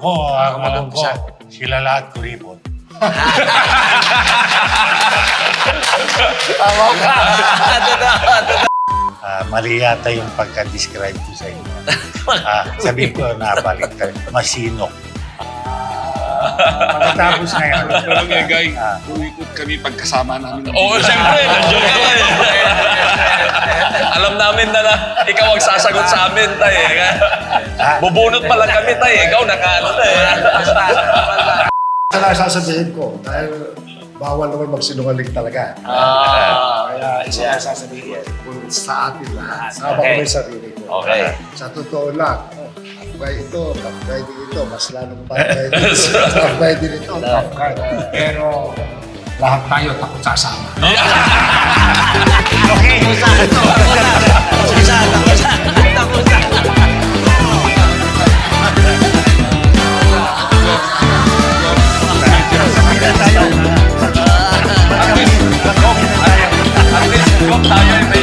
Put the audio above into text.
Ako, sila lahat kuripot. Tama ka. Ah, mali yata yung pagka-describe ko sa inyo. Ah, sabihin ko na balik ka, masinok. Pagkatapos na yan, Pero nga, guy, Ah. umikot kami pagkasama namin. Oo, siyempre. Nandiyan ka eh. Alam namin na, na ikaw ang sasagot sa amin, tay. eh. Bubunot pa lang kami, tay. Ikaw nakaano na eh. Basta, basta. Sana sasabihin ko, dahil bawal naman magsinungaling talaga. Ah, Kaya isa yeah. sasabihin ko sa atin lahat. Sama ko Okay. rin sarili ko. Okay. Sa totoo lang, kapay ito, kapay din ito, mas lalong kapay din ito, kapay din ito, kapay. Pero lahat tayo takot sasama. Takusa, 大院被